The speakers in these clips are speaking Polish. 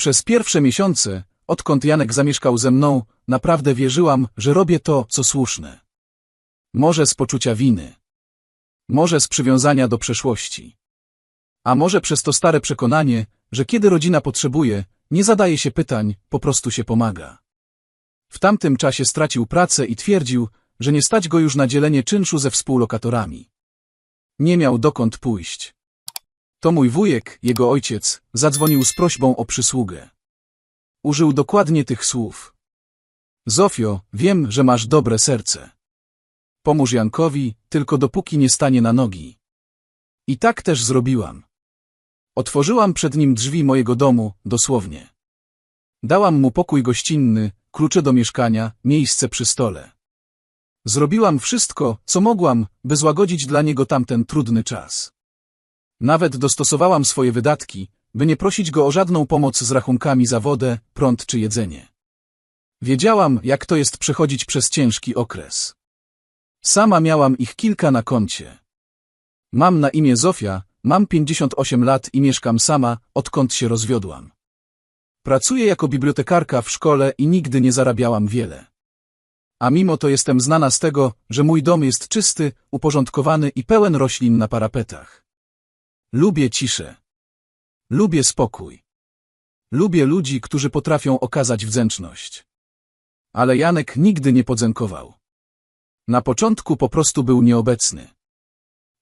Przez pierwsze miesiące, odkąd Janek zamieszkał ze mną, naprawdę wierzyłam, że robię to, co słuszne. Może z poczucia winy. Może z przywiązania do przeszłości. A może przez to stare przekonanie, że kiedy rodzina potrzebuje, nie zadaje się pytań, po prostu się pomaga. W tamtym czasie stracił pracę i twierdził, że nie stać go już na dzielenie czynszu ze współlokatorami. Nie miał dokąd pójść. To mój wujek, jego ojciec, zadzwonił z prośbą o przysługę. Użył dokładnie tych słów. Zofio, wiem, że masz dobre serce. Pomóż Jankowi, tylko dopóki nie stanie na nogi. I tak też zrobiłam. Otworzyłam przed nim drzwi mojego domu, dosłownie. Dałam mu pokój gościnny, klucze do mieszkania, miejsce przy stole. Zrobiłam wszystko, co mogłam, by złagodzić dla niego tamten trudny czas. Nawet dostosowałam swoje wydatki, by nie prosić go o żadną pomoc z rachunkami za wodę, prąd czy jedzenie. Wiedziałam, jak to jest przechodzić przez ciężki okres. Sama miałam ich kilka na koncie. Mam na imię Zofia, mam 58 lat i mieszkam sama, odkąd się rozwiodłam. Pracuję jako bibliotekarka w szkole i nigdy nie zarabiałam wiele. A mimo to jestem znana z tego, że mój dom jest czysty, uporządkowany i pełen roślin na parapetach. Lubię ciszę. Lubię spokój. Lubię ludzi, którzy potrafią okazać wdzięczność. Ale Janek nigdy nie podzękował. Na początku po prostu był nieobecny.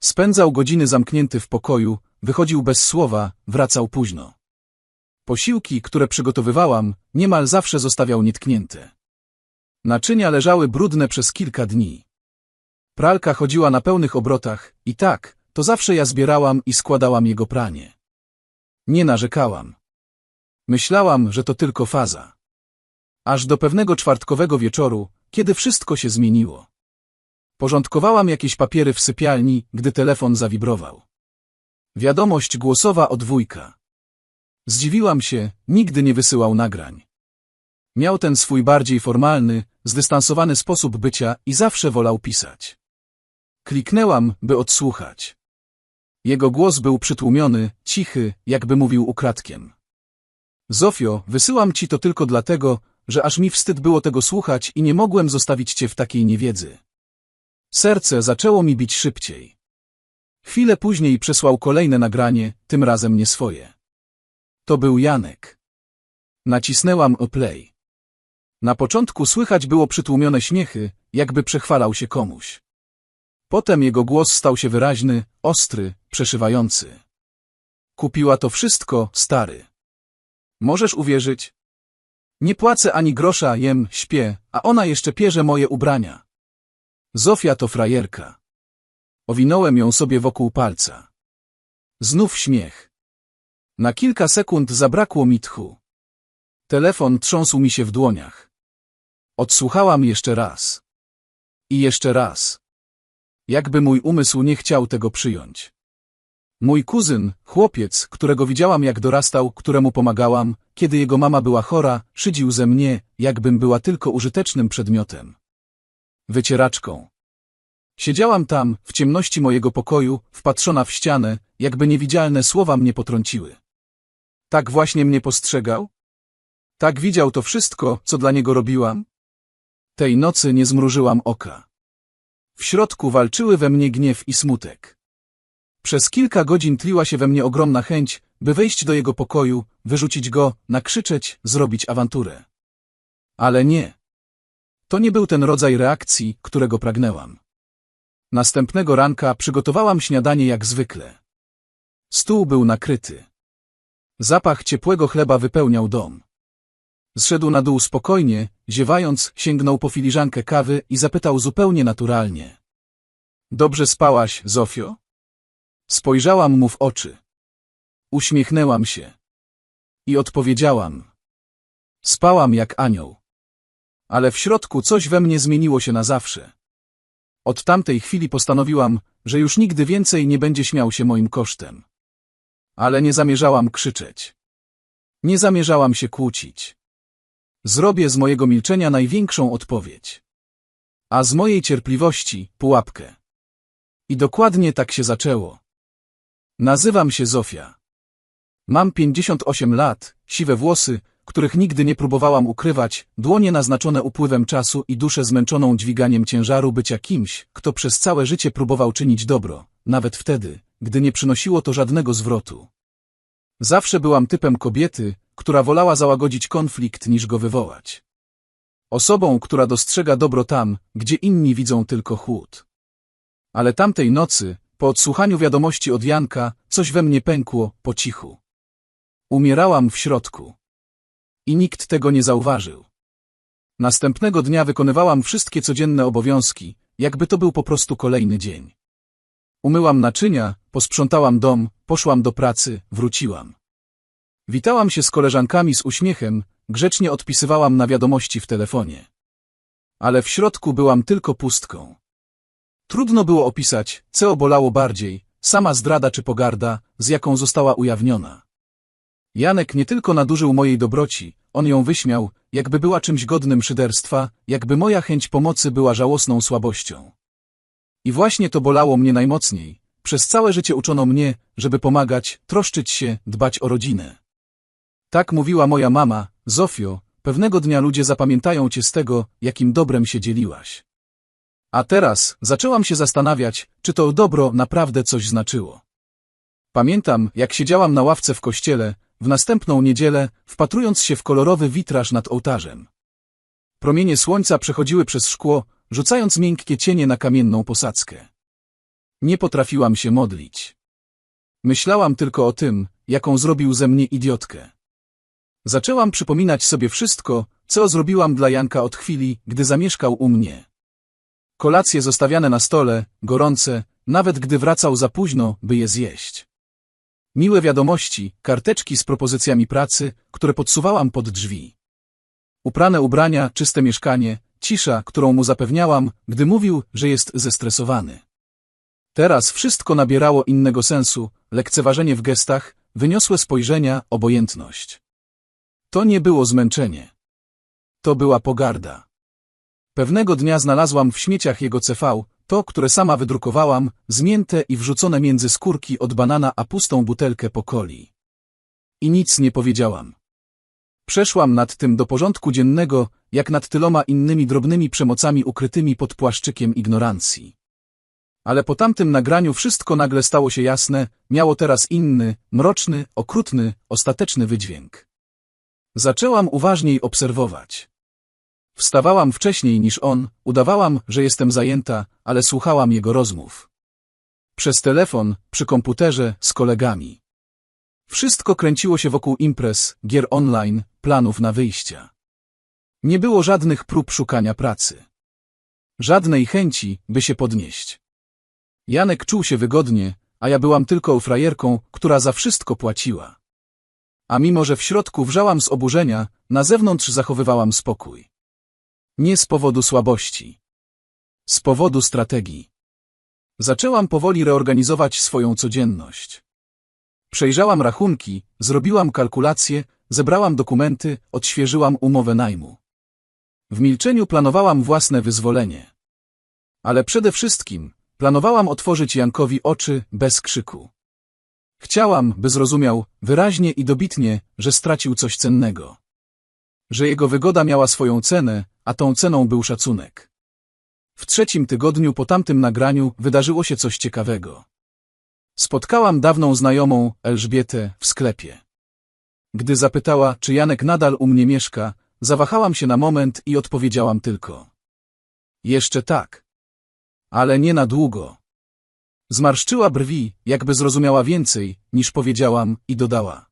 Spędzał godziny zamknięty w pokoju, wychodził bez słowa, wracał późno. Posiłki, które przygotowywałam, niemal zawsze zostawiał nietknięte. Naczynia leżały brudne przez kilka dni. Pralka chodziła na pełnych obrotach i tak, to zawsze ja zbierałam i składałam jego pranie. Nie narzekałam. Myślałam, że to tylko faza. Aż do pewnego czwartkowego wieczoru, kiedy wszystko się zmieniło. Porządkowałam jakieś papiery w sypialni, gdy telefon zawibrował. Wiadomość głosowa od wujka. Zdziwiłam się, nigdy nie wysyłał nagrań. Miał ten swój bardziej formalny, zdystansowany sposób bycia i zawsze wolał pisać. Kliknęłam, by odsłuchać. Jego głos był przytłumiony, cichy, jakby mówił ukradkiem. Zofio, wysyłam ci to tylko dlatego, że aż mi wstyd było tego słuchać i nie mogłem zostawić cię w takiej niewiedzy. Serce zaczęło mi bić szybciej. Chwilę później przesłał kolejne nagranie, tym razem nie swoje. To był Janek. Nacisnęłam o play. Na początku słychać było przytłumione śmiechy, jakby przechwalał się komuś. Potem jego głos stał się wyraźny, ostry, przeszywający. Kupiła to wszystko, stary. Możesz uwierzyć? Nie płacę ani grosza, jem, śpię, a ona jeszcze pierze moje ubrania. Zofia to frajerka. Owinąłem ją sobie wokół palca. Znów śmiech. Na kilka sekund zabrakło mi tchu. Telefon trząsł mi się w dłoniach. Odsłuchałam jeszcze raz. I jeszcze raz. Jakby mój umysł nie chciał tego przyjąć. Mój kuzyn, chłopiec, którego widziałam jak dorastał, któremu pomagałam, kiedy jego mama była chora, szydził ze mnie, jakbym była tylko użytecznym przedmiotem. Wycieraczką. Siedziałam tam, w ciemności mojego pokoju, wpatrzona w ścianę, jakby niewidzialne słowa mnie potrąciły. Tak właśnie mnie postrzegał? Tak widział to wszystko, co dla niego robiłam? Tej nocy nie zmrużyłam oka. W środku walczyły we mnie gniew i smutek. Przez kilka godzin tliła się we mnie ogromna chęć, by wejść do jego pokoju, wyrzucić go, nakrzyczeć, zrobić awanturę. Ale nie. To nie był ten rodzaj reakcji, którego pragnęłam. Następnego ranka przygotowałam śniadanie jak zwykle. Stół był nakryty. Zapach ciepłego chleba wypełniał dom. Zszedł na dół spokojnie, ziewając, sięgnął po filiżankę kawy i zapytał zupełnie naturalnie. Dobrze spałaś, Zofio? Spojrzałam mu w oczy. Uśmiechnęłam się. I odpowiedziałam. Spałam jak anioł. Ale w środku coś we mnie zmieniło się na zawsze. Od tamtej chwili postanowiłam, że już nigdy więcej nie będzie śmiał się moim kosztem. Ale nie zamierzałam krzyczeć. Nie zamierzałam się kłócić. Zrobię z mojego milczenia największą odpowiedź. A z mojej cierpliwości pułapkę. I dokładnie tak się zaczęło. Nazywam się Zofia. Mam 58 lat, siwe włosy, których nigdy nie próbowałam ukrywać, dłonie naznaczone upływem czasu i duszę zmęczoną dźwiganiem ciężaru bycia kimś, kto przez całe życie próbował czynić dobro, nawet wtedy, gdy nie przynosiło to żadnego zwrotu. Zawsze byłam typem kobiety, która wolała załagodzić konflikt niż go wywołać. Osobą, która dostrzega dobro tam, gdzie inni widzą tylko chłód. Ale tamtej nocy, po odsłuchaniu wiadomości od Janka, coś we mnie pękło, po cichu. Umierałam w środku. I nikt tego nie zauważył. Następnego dnia wykonywałam wszystkie codzienne obowiązki, jakby to był po prostu kolejny dzień. Umyłam naczynia, posprzątałam dom, poszłam do pracy, wróciłam. Witałam się z koleżankami z uśmiechem, grzecznie odpisywałam na wiadomości w telefonie. Ale w środku byłam tylko pustką. Trudno było opisać, co obolało bardziej, sama zdrada czy pogarda, z jaką została ujawniona. Janek nie tylko nadużył mojej dobroci, on ją wyśmiał, jakby była czymś godnym szyderstwa, jakby moja chęć pomocy była żałosną słabością. I właśnie to bolało mnie najmocniej. Przez całe życie uczono mnie, żeby pomagać, troszczyć się, dbać o rodzinę. Tak mówiła moja mama, Zofio, pewnego dnia ludzie zapamiętają cię z tego, jakim dobrem się dzieliłaś. A teraz zaczęłam się zastanawiać, czy to dobro naprawdę coś znaczyło. Pamiętam, jak siedziałam na ławce w kościele, w następną niedzielę, wpatrując się w kolorowy witraż nad ołtarzem. Promienie słońca przechodziły przez szkło, rzucając miękkie cienie na kamienną posadzkę. Nie potrafiłam się modlić. Myślałam tylko o tym, jaką zrobił ze mnie idiotkę. Zaczęłam przypominać sobie wszystko, co zrobiłam dla Janka od chwili, gdy zamieszkał u mnie. Kolacje zostawiane na stole, gorące, nawet gdy wracał za późno, by je zjeść. Miłe wiadomości, karteczki z propozycjami pracy, które podsuwałam pod drzwi. Uprane ubrania, czyste mieszkanie, cisza, którą mu zapewniałam, gdy mówił, że jest zestresowany. Teraz wszystko nabierało innego sensu, lekceważenie w gestach, wyniosłe spojrzenia, obojętność. To nie było zmęczenie. To była pogarda. Pewnego dnia znalazłam w śmieciach jego CV, to, które sama wydrukowałam, zmięte i wrzucone między skórki od banana a pustą butelkę po coli. I nic nie powiedziałam. Przeszłam nad tym do porządku dziennego, jak nad tyloma innymi drobnymi przemocami ukrytymi pod płaszczykiem ignorancji. Ale po tamtym nagraniu wszystko nagle stało się jasne, miało teraz inny, mroczny, okrutny, ostateczny wydźwięk. Zaczęłam uważniej obserwować. Wstawałam wcześniej niż on, udawałam, że jestem zajęta, ale słuchałam jego rozmów. Przez telefon, przy komputerze, z kolegami. Wszystko kręciło się wokół imprez, gier online, planów na wyjścia. Nie było żadnych prób szukania pracy. Żadnej chęci, by się podnieść. Janek czuł się wygodnie, a ja byłam tylko frajerką, która za wszystko płaciła. A mimo, że w środku wrzałam z oburzenia, na zewnątrz zachowywałam spokój. Nie z powodu słabości. Z powodu strategii. Zaczęłam powoli reorganizować swoją codzienność. Przejrzałam rachunki, zrobiłam kalkulacje, zebrałam dokumenty, odświeżyłam umowę najmu. W milczeniu planowałam własne wyzwolenie. Ale przede wszystkim planowałam otworzyć Jankowi oczy bez krzyku. Chciałam, by zrozumiał, wyraźnie i dobitnie, że stracił coś cennego. Że jego wygoda miała swoją cenę, a tą ceną był szacunek. W trzecim tygodniu po tamtym nagraniu wydarzyło się coś ciekawego. Spotkałam dawną znajomą, Elżbietę, w sklepie. Gdy zapytała, czy Janek nadal u mnie mieszka, zawahałam się na moment i odpowiedziałam tylko. Jeszcze tak. Ale nie na długo. Zmarszczyła brwi, jakby zrozumiała więcej, niż powiedziałam, i dodała.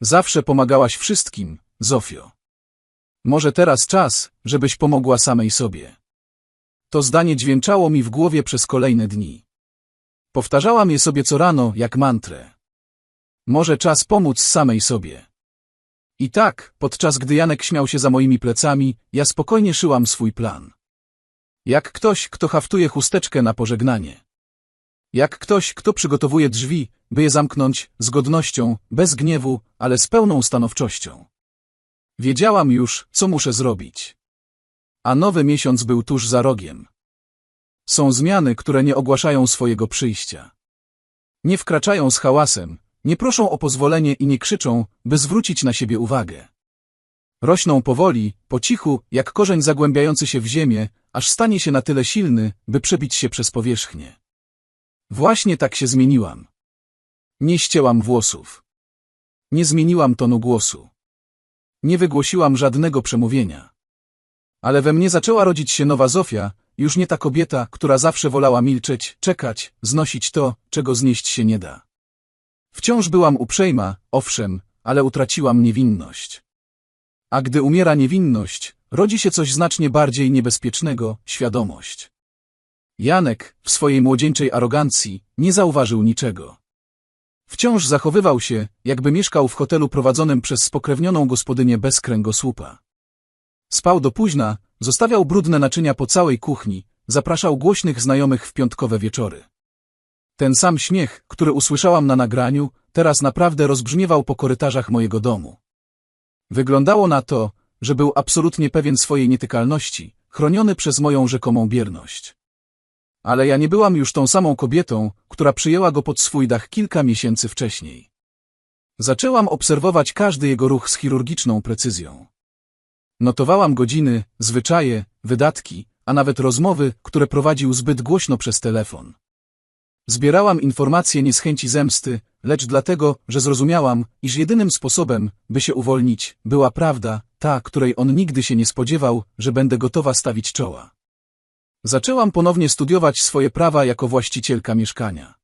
Zawsze pomagałaś wszystkim, Zofio. Może teraz czas, żebyś pomogła samej sobie. To zdanie dźwięczało mi w głowie przez kolejne dni. Powtarzałam je sobie co rano, jak mantrę. Może czas pomóc samej sobie. I tak, podczas gdy Janek śmiał się za moimi plecami, ja spokojnie szyłam swój plan. Jak ktoś, kto haftuje chusteczkę na pożegnanie. Jak ktoś, kto przygotowuje drzwi, by je zamknąć, z godnością, bez gniewu, ale z pełną stanowczością. Wiedziałam już, co muszę zrobić. A nowy miesiąc był tuż za rogiem. Są zmiany, które nie ogłaszają swojego przyjścia. Nie wkraczają z hałasem, nie proszą o pozwolenie i nie krzyczą, by zwrócić na siebie uwagę. Rośną powoli, po cichu, jak korzeń zagłębiający się w ziemię, aż stanie się na tyle silny, by przebić się przez powierzchnię. Właśnie tak się zmieniłam. Nie ścięłam włosów. Nie zmieniłam tonu głosu. Nie wygłosiłam żadnego przemówienia. Ale we mnie zaczęła rodzić się nowa Zofia, już nie ta kobieta, która zawsze wolała milczeć, czekać, znosić to, czego znieść się nie da. Wciąż byłam uprzejma, owszem, ale utraciłam niewinność. A gdy umiera niewinność, rodzi się coś znacznie bardziej niebezpiecznego świadomość. Janek, w swojej młodzieńczej arogancji, nie zauważył niczego. Wciąż zachowywał się, jakby mieszkał w hotelu prowadzonym przez spokrewnioną gospodynię bez kręgosłupa. Spał do późna, zostawiał brudne naczynia po całej kuchni, zapraszał głośnych znajomych w piątkowe wieczory. Ten sam śmiech, który usłyszałam na nagraniu, teraz naprawdę rozbrzmiewał po korytarzach mojego domu. Wyglądało na to, że był absolutnie pewien swojej nietykalności, chroniony przez moją rzekomą bierność. Ale ja nie byłam już tą samą kobietą, która przyjęła go pod swój dach kilka miesięcy wcześniej. Zaczęłam obserwować każdy jego ruch z chirurgiczną precyzją. Notowałam godziny, zwyczaje, wydatki, a nawet rozmowy, które prowadził zbyt głośno przez telefon. Zbierałam informacje nie z chęci zemsty, lecz dlatego, że zrozumiałam, iż jedynym sposobem, by się uwolnić, była prawda, ta, której on nigdy się nie spodziewał, że będę gotowa stawić czoła. Zaczęłam ponownie studiować swoje prawa jako właścicielka mieszkania.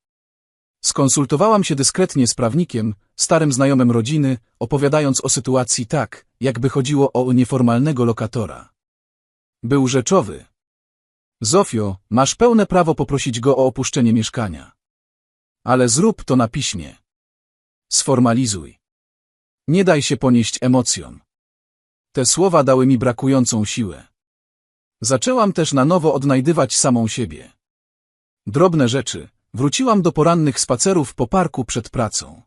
Skonsultowałam się dyskretnie z prawnikiem, starym znajomym rodziny, opowiadając o sytuacji tak, jakby chodziło o nieformalnego lokatora. Był rzeczowy. Zofio, masz pełne prawo poprosić go o opuszczenie mieszkania. Ale zrób to na piśmie. Sformalizuj. Nie daj się ponieść emocjom. Te słowa dały mi brakującą siłę. Zaczęłam też na nowo odnajdywać samą siebie. Drobne rzeczy. Wróciłam do porannych spacerów po parku przed pracą.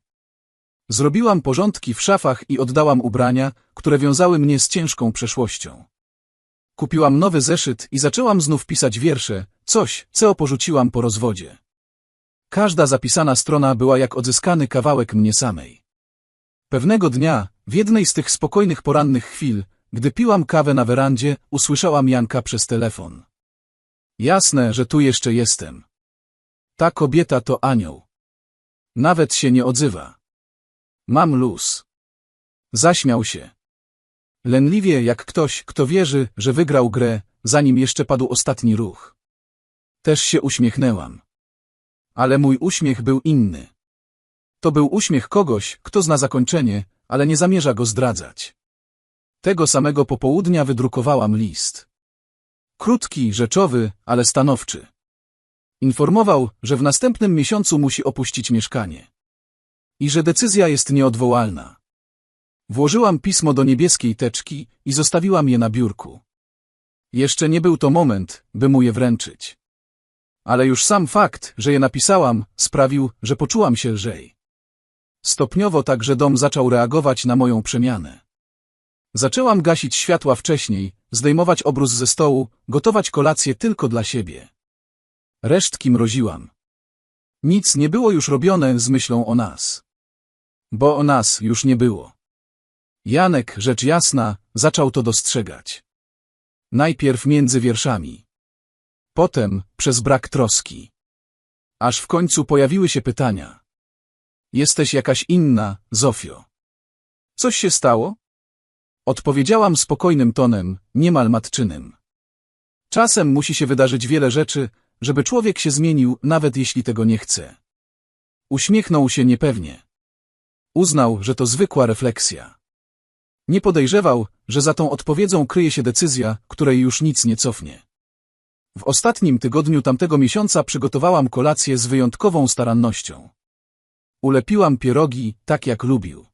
Zrobiłam porządki w szafach i oddałam ubrania, które wiązały mnie z ciężką przeszłością. Kupiłam nowy zeszyt i zaczęłam znów pisać wiersze, coś, co porzuciłam po rozwodzie. Każda zapisana strona była jak odzyskany kawałek mnie samej. Pewnego dnia, w jednej z tych spokojnych porannych chwil, gdy piłam kawę na werandzie, usłyszałam Janka przez telefon. Jasne, że tu jeszcze jestem. Ta kobieta to anioł. Nawet się nie odzywa. Mam luz. Zaśmiał się. Lenliwie jak ktoś, kto wierzy, że wygrał grę, zanim jeszcze padł ostatni ruch. Też się uśmiechnęłam. Ale mój uśmiech był inny. To był uśmiech kogoś, kto zna zakończenie, ale nie zamierza go zdradzać. Tego samego popołudnia wydrukowałam list. Krótki, rzeczowy, ale stanowczy. Informował, że w następnym miesiącu musi opuścić mieszkanie. I że decyzja jest nieodwołalna. Włożyłam pismo do niebieskiej teczki i zostawiłam je na biurku. Jeszcze nie był to moment, by mu je wręczyć. Ale już sam fakt, że je napisałam, sprawił, że poczułam się lżej. Stopniowo także dom zaczął reagować na moją przemianę. Zaczęłam gasić światła wcześniej, zdejmować obrus ze stołu, gotować kolację tylko dla siebie. Resztki mroziłam. Nic nie było już robione z myślą o nas. Bo o nas już nie było. Janek, rzecz jasna, zaczął to dostrzegać. Najpierw między wierszami. Potem przez brak troski. Aż w końcu pojawiły się pytania. Jesteś jakaś inna, Zofio. Coś się stało? Odpowiedziałam spokojnym tonem, niemal matczynym. Czasem musi się wydarzyć wiele rzeczy, żeby człowiek się zmienił, nawet jeśli tego nie chce. Uśmiechnął się niepewnie. Uznał, że to zwykła refleksja. Nie podejrzewał, że za tą odpowiedzią kryje się decyzja, której już nic nie cofnie. W ostatnim tygodniu tamtego miesiąca przygotowałam kolację z wyjątkową starannością. Ulepiłam pierogi, tak jak lubił.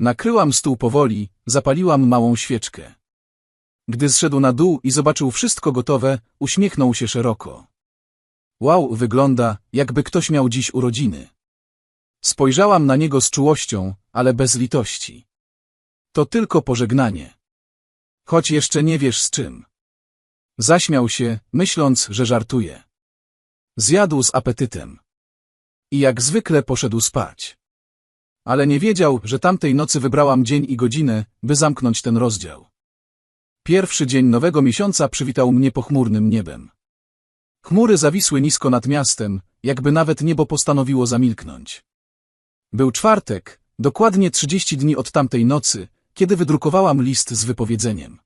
Nakryłam stół powoli, zapaliłam małą świeczkę. Gdy zszedł na dół i zobaczył wszystko gotowe, uśmiechnął się szeroko. Wow, wygląda, jakby ktoś miał dziś urodziny. Spojrzałam na niego z czułością, ale bez litości. To tylko pożegnanie. Choć jeszcze nie wiesz z czym. Zaśmiał się, myśląc, że żartuje. Zjadł z apetytem. I jak zwykle poszedł spać. Ale nie wiedział, że tamtej nocy wybrałam dzień i godzinę, by zamknąć ten rozdział. Pierwszy dzień nowego miesiąca przywitał mnie pochmurnym niebem. Chmury zawisły nisko nad miastem, jakby nawet niebo postanowiło zamilknąć. Był czwartek, dokładnie 30 dni od tamtej nocy, kiedy wydrukowałam list z wypowiedzeniem.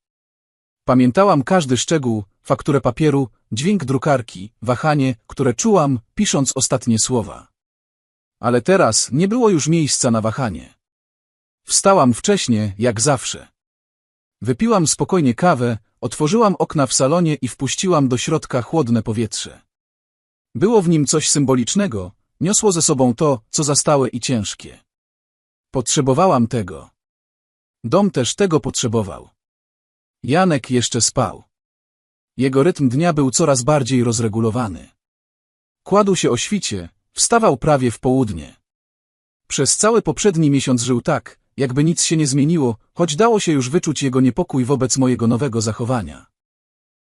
Pamiętałam każdy szczegół, fakturę papieru, dźwięk drukarki, wahanie, które czułam, pisząc ostatnie słowa. Ale teraz nie było już miejsca na wahanie. Wstałam wcześnie, jak zawsze. Wypiłam spokojnie kawę, otworzyłam okna w salonie i wpuściłam do środka chłodne powietrze. Było w nim coś symbolicznego, niosło ze sobą to, co zastałe i ciężkie. Potrzebowałam tego. Dom też tego potrzebował. Janek jeszcze spał. Jego rytm dnia był coraz bardziej rozregulowany. Kładł się o świcie, wstawał prawie w południe. Przez cały poprzedni miesiąc żył tak, jakby nic się nie zmieniło, choć dało się już wyczuć jego niepokój wobec mojego nowego zachowania.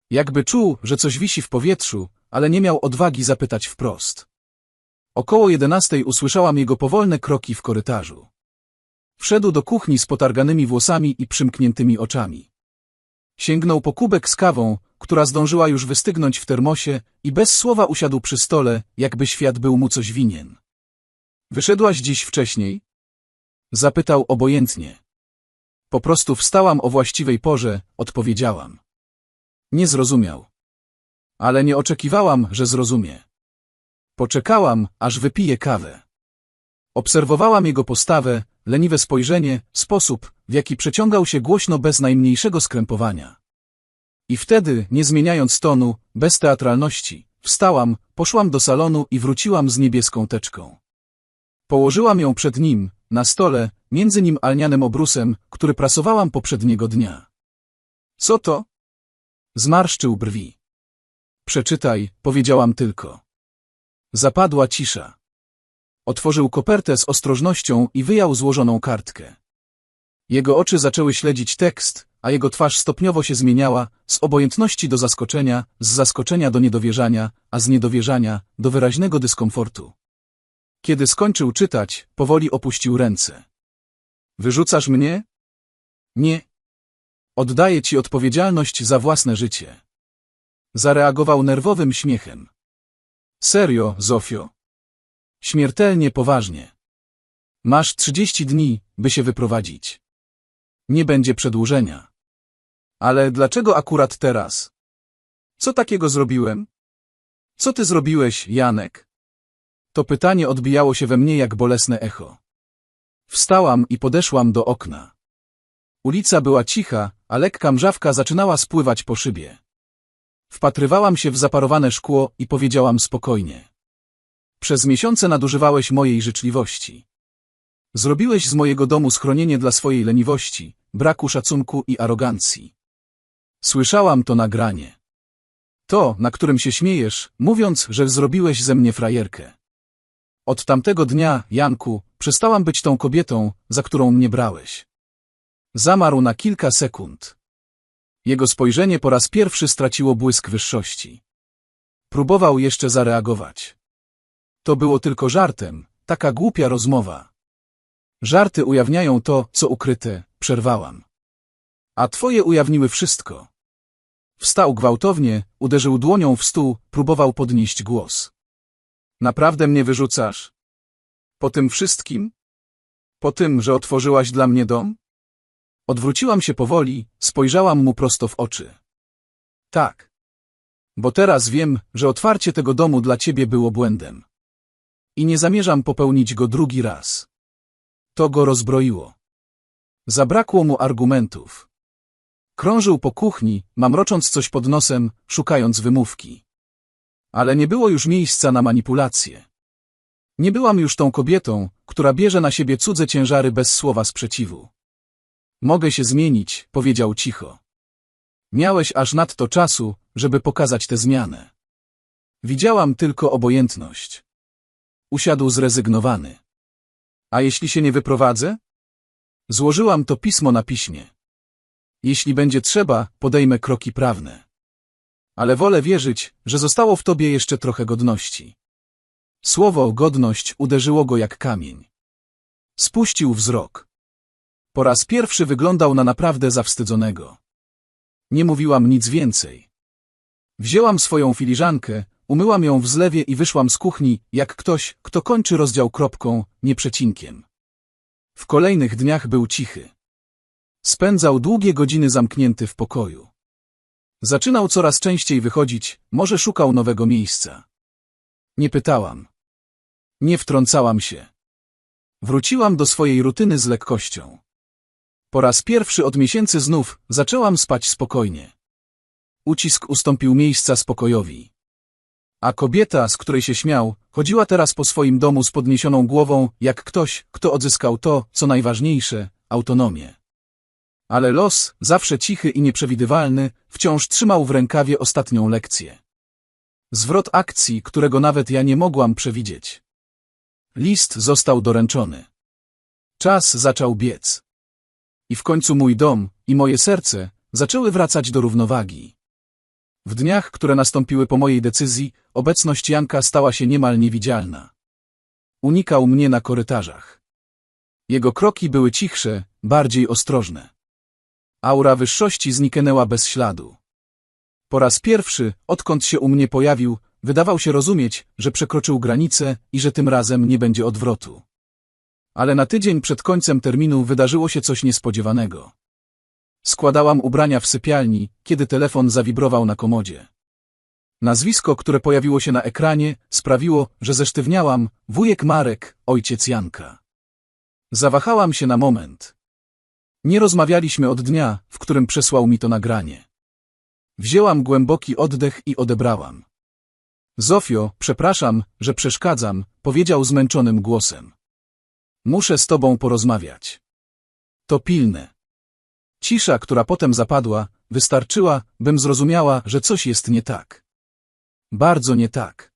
Jakby czuł, że coś wisi w powietrzu, ale nie miał odwagi zapytać wprost. Około jedenastej usłyszałam jego powolne kroki w korytarzu. Wszedł do kuchni z potarganymi włosami i przymkniętymi oczami. Sięgnął po kubek z kawą, która zdążyła już wystygnąć w termosie i bez słowa usiadł przy stole, jakby świat był mu coś winien. Wyszedłaś dziś wcześniej? Zapytał obojętnie. Po prostu wstałam o właściwej porze, odpowiedziałam. Nie zrozumiał. Ale nie oczekiwałam, że zrozumie. Poczekałam, aż wypije kawę. Obserwowałam jego postawę, leniwe spojrzenie, sposób, w jaki przeciągał się głośno bez najmniejszego skrępowania. I wtedy, nie zmieniając tonu, bez teatralności, wstałam, poszłam do salonu i wróciłam z niebieską teczką. Położyłam ją przed nim, na stole, między nim a lnianym obrusem, który prasowałam poprzedniego dnia. Co to? Zmarszczył brwi. Przeczytaj, powiedziałam tylko. Zapadła cisza. Otworzył kopertę z ostrożnością i wyjął złożoną kartkę. Jego oczy zaczęły śledzić tekst, a jego twarz stopniowo się zmieniała, z obojętności do zaskoczenia, z zaskoczenia do niedowierzania, a z niedowierzania do wyraźnego dyskomfortu. Kiedy skończył czytać, powoli opuścił ręce. Wyrzucasz mnie? Nie. Oddaję ci odpowiedzialność za własne życie. Zareagował nerwowym śmiechem. Serio, Zofio? Śmiertelnie poważnie. Masz trzydzieści dni, by się wyprowadzić. Nie będzie przedłużenia. Ale dlaczego akurat teraz? Co takiego zrobiłem? Co ty zrobiłeś, Janek? To pytanie odbijało się we mnie jak bolesne echo. Wstałam i podeszłam do okna. Ulica była cicha, a lekka mrzawka zaczynała spływać po szybie. Wpatrywałam się w zaparowane szkło i powiedziałam spokojnie. Przez miesiące nadużywałeś mojej życzliwości. Zrobiłeś z mojego domu schronienie dla swojej leniwości, braku szacunku i arogancji. Słyszałam to nagranie. To, na którym się śmiejesz, mówiąc, że zrobiłeś ze mnie frajerkę. Od tamtego dnia, Janku, przestałam być tą kobietą, za którą mnie brałeś. Zamarł na kilka sekund. Jego spojrzenie po raz pierwszy straciło błysk wyższości. Próbował jeszcze zareagować. To było tylko żartem, taka głupia rozmowa. Żarty ujawniają to, co ukryte, przerwałam. A twoje ujawniły wszystko. Wstał gwałtownie, uderzył dłonią w stół, próbował podnieść głos. Naprawdę mnie wyrzucasz? Po tym wszystkim? Po tym, że otworzyłaś dla mnie dom? Odwróciłam się powoli, spojrzałam mu prosto w oczy. Tak. Bo teraz wiem, że otwarcie tego domu dla ciebie było błędem. I nie zamierzam popełnić go drugi raz. To go rozbroiło. Zabrakło mu argumentów. Krążył po kuchni, mamrocząc coś pod nosem, szukając wymówki. Ale nie było już miejsca na manipulacje. Nie byłam już tą kobietą, która bierze na siebie cudze ciężary bez słowa sprzeciwu. Mogę się zmienić, powiedział cicho. Miałeś aż nadto czasu, żeby pokazać tę zmianę. Widziałam tylko obojętność. Usiadł zrezygnowany. A jeśli się nie wyprowadzę? Złożyłam to pismo na piśmie. Jeśli będzie trzeba, podejmę kroki prawne. Ale wolę wierzyć, że zostało w tobie jeszcze trochę godności. Słowo godność uderzyło go jak kamień. Spuścił wzrok. Po raz pierwszy wyglądał na naprawdę zawstydzonego. Nie mówiłam nic więcej. Wzięłam swoją filiżankę, umyłam ją w zlewie i wyszłam z kuchni, jak ktoś, kto kończy rozdział kropką, nie przecinkiem. W kolejnych dniach był cichy. Spędzał długie godziny zamknięty w pokoju. Zaczynał coraz częściej wychodzić, może szukał nowego miejsca. Nie pytałam. Nie wtrącałam się. Wróciłam do swojej rutyny z lekkością. Po raz pierwszy od miesięcy znów zaczęłam spać spokojnie. Ucisk ustąpił miejsca spokojowi. A kobieta, z której się śmiał, chodziła teraz po swoim domu z podniesioną głową, jak ktoś, kto odzyskał to, co najważniejsze, autonomię. Ale los, zawsze cichy i nieprzewidywalny, wciąż trzymał w rękawie ostatnią lekcję. Zwrot akcji, którego nawet ja nie mogłam przewidzieć. List został doręczony. Czas zaczął biec. I w końcu mój dom i moje serce zaczęły wracać do równowagi. W dniach, które nastąpiły po mojej decyzji, obecność Janka stała się niemal niewidzialna. Unikał mnie na korytarzach. Jego kroki były cichsze, bardziej ostrożne. Aura wyższości zniknęła bez śladu. Po raz pierwszy, odkąd się u mnie pojawił, wydawał się rozumieć, że przekroczył granicę i że tym razem nie będzie odwrotu. Ale na tydzień przed końcem terminu wydarzyło się coś niespodziewanego. Składałam ubrania w sypialni, kiedy telefon zawibrował na komodzie. Nazwisko, które pojawiło się na ekranie, sprawiło, że zesztywniałam, wujek Marek, ojciec Janka. Zawahałam się na moment. Nie rozmawialiśmy od dnia, w którym przesłał mi to nagranie. Wzięłam głęboki oddech i odebrałam. Zofio, przepraszam, że przeszkadzam, powiedział zmęczonym głosem. Muszę z tobą porozmawiać. To pilne. Cisza, która potem zapadła, wystarczyła, bym zrozumiała, że coś jest nie tak. Bardzo nie tak.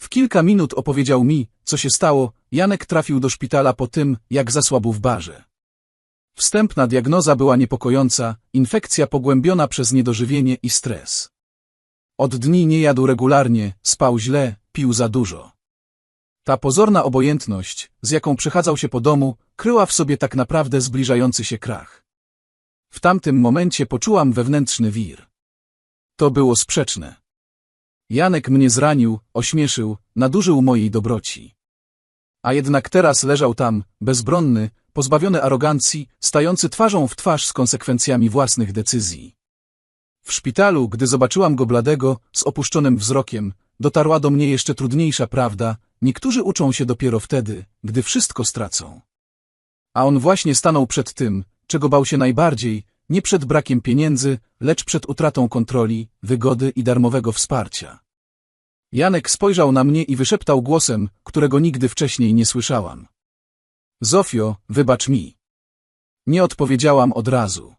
W kilka minut opowiedział mi, co się stało, Janek trafił do szpitala po tym, jak zasłabł w barze. Wstępna diagnoza była niepokojąca, infekcja pogłębiona przez niedożywienie i stres. Od dni nie jadł regularnie, spał źle, pił za dużo. Ta pozorna obojętność, z jaką przechadzał się po domu, kryła w sobie tak naprawdę zbliżający się krach. W tamtym momencie poczułam wewnętrzny wir. To było sprzeczne. Janek mnie zranił, ośmieszył, nadużył mojej dobroci. A jednak teraz leżał tam, bezbronny, pozbawiony arogancji, stający twarzą w twarz z konsekwencjami własnych decyzji. W szpitalu, gdy zobaczyłam go bladego, z opuszczonym wzrokiem, dotarła do mnie jeszcze trudniejsza prawda, niektórzy uczą się dopiero wtedy, gdy wszystko stracą. A on właśnie stanął przed tym, czego bał się najbardziej, nie przed brakiem pieniędzy, lecz przed utratą kontroli, wygody i darmowego wsparcia. Janek spojrzał na mnie i wyszeptał głosem, którego nigdy wcześniej nie słyszałam. Zofio, wybacz mi. Nie odpowiedziałam od razu.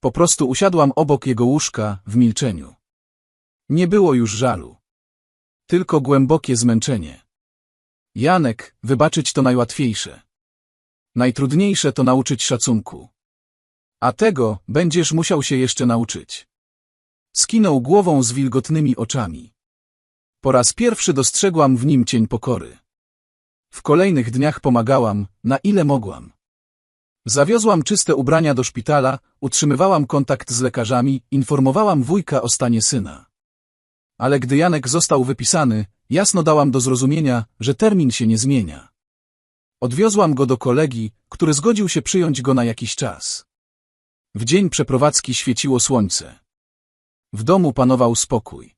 Po prostu usiadłam obok jego łóżka, w milczeniu. Nie było już żalu. Tylko głębokie zmęczenie. Janek, wybaczyć to najłatwiejsze. Najtrudniejsze to nauczyć szacunku. A tego będziesz musiał się jeszcze nauczyć. Skinął głową z wilgotnymi oczami. Po raz pierwszy dostrzegłam w nim cień pokory. W kolejnych dniach pomagałam, na ile mogłam. Zawiozłam czyste ubrania do szpitala, utrzymywałam kontakt z lekarzami, informowałam wujka o stanie syna. Ale gdy Janek został wypisany, jasno dałam do zrozumienia, że termin się nie zmienia. Odwiozłam go do kolegi, który zgodził się przyjąć go na jakiś czas. W dzień przeprowadzki świeciło słońce. W domu panował spokój.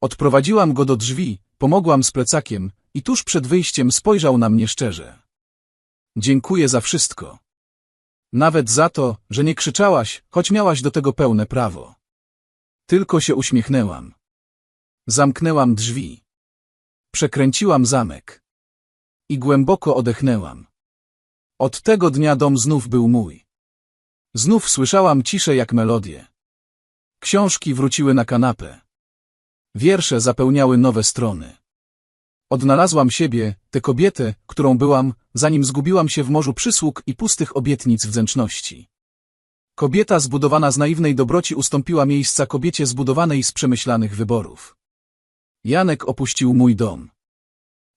Odprowadziłam go do drzwi, pomogłam z plecakiem i tuż przed wyjściem spojrzał na mnie szczerze. Dziękuję za wszystko. Nawet za to, że nie krzyczałaś, choć miałaś do tego pełne prawo. Tylko się uśmiechnęłam. Zamknęłam drzwi. Przekręciłam zamek. I głęboko odechnęłam. Od tego dnia dom znów był mój. Znów słyszałam ciszę jak melodię. Książki wróciły na kanapę. Wiersze zapełniały nowe strony. Odnalazłam siebie, tę kobietę, którą byłam, zanim zgubiłam się w morzu przysług i pustych obietnic wdzięczności. Kobieta zbudowana z naiwnej dobroci ustąpiła miejsca kobiecie zbudowanej z przemyślanych wyborów. Janek opuścił mój dom.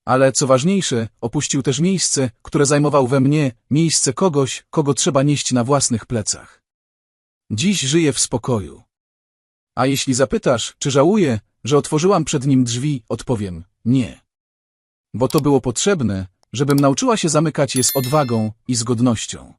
Ale co ważniejsze, opuścił też miejsce, które zajmował we mnie, miejsce kogoś, kogo trzeba nieść na własnych plecach. Dziś żyję w spokoju. A jeśli zapytasz, czy żałuję, że otworzyłam przed nim drzwi, odpowiem, nie bo to było potrzebne, żebym nauczyła się zamykać je z odwagą i zgodnością.